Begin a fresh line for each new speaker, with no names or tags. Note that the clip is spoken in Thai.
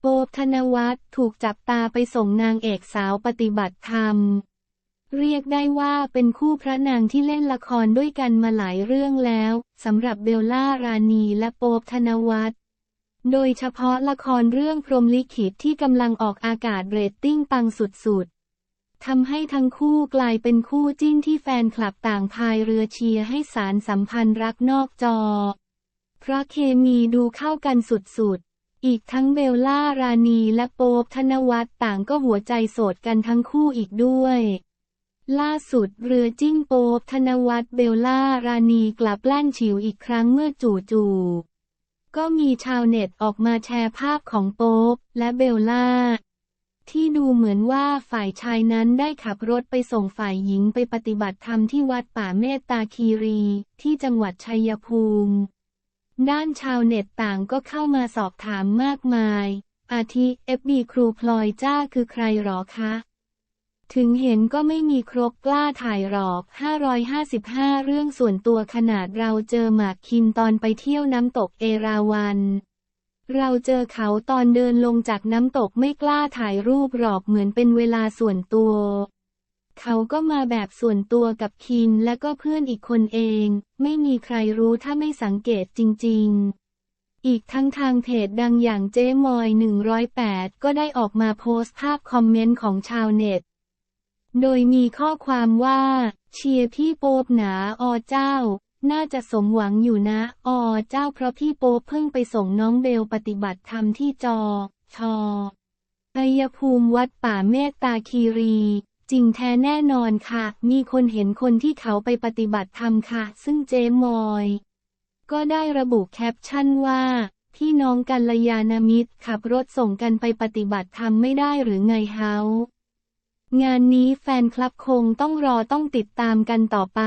โป๊บธนวัฒน์ถูกจับตาไปส่งนางเอกสาวปฏิบัติธรรม เรียกได้ว่าเป็นคู่พระนางที่เล่นละครด้วยกันมาหลายเรื่องแล้วสำหรับเบลล่ารานีและโป๊บธนวัฒน์โดยเฉพาะละครเรื่องพรมลิขิตที่กำลังออกอากาศเรตติ้งปังสุดๆทำให้ทั้งคู่กลายเป็นคู่จิ้นที่แฟนคลับต่างพายเรือเชียร์ให้สารสัมพันธ์รักนอกจอ เพราะเคมีดูเข้ากันสุดๆ อีกทั้งเบลล่ารานีและโป๊บธนวัฒน์ต่างก็หัวใจโสดกันทั้งคู่อีกด้วย ล่าสุดเรือจิ้งโป๊บธนวัฒน์เบลล่ารานีกลับแล่นฉิวอีกครั้งเมื่อจู่ๆก็มีชาวเน็ตออกมาแชร์ภาพของโป๊บและเบลล่า ที่ดูเหมือนว่าฝ่ายชายนั้นได้ขับรถไปส่งฝ่ายหญิงไปปฏิบัติธรรมที่วัดป่าเมตตาคีรี ที่จังหวัดชัยภูมิ ด้านชาวเน็ตต่างก็เข้ามาสอบถามมากมาย อาทิเอฟบีครูพลอยจ้าคือใครหรอคะ ถึงเห็นก็ไม่มีครบกล้าถ่ายหรอก 555 เรื่องส่วนตัวขนาดเราเจอหมากคิมตอนไปเที่ยวน้ำตกเอราวัน เราเจอเขาตอนเดินลงจากน้ำตกไม่กล้าถ่ายรูปหรอกเหมือนเป็นเวลาส่วนตัว เขาก็มาแบบส่วนตัวกับคิมและก็เพื่อนอีกคนเอง ไม่มีใครรู้ถ้าไม่สังเกตจริง ๆอีกทั้งทางเพจดังอย่างเจ๊มอย 108 ก็ได้ออกมาโพสต์ภาพคอมเมนต์ของชาวเน็ต โดยมีข้อความว่า เชียร์พี่โป๊บหนาอเจ้า น่าจะสมหวังอยู่นะอเจ้าเพราะพี่โป๊บเพิ่งไปส่งน้องเบลปฏิบัติธรรมที่จอ ชออยภูมิวัดป่าเมตตาคีรี จริงแท้แน่นอนค่ะ มีคนเห็นคนที่เขาไปปฏิบัติธรรมค่ะ ซึ่งเจมอย ก็ได้ระบุแคปชั่นว่าพี่น้องกัลยาณมิตร ขับรถส่งกันไปปฏิบัติธรรมไม่ได้หรือไงเฮางานนี้แฟนคลับคงต้องรอต้องติดตามกันต่อไป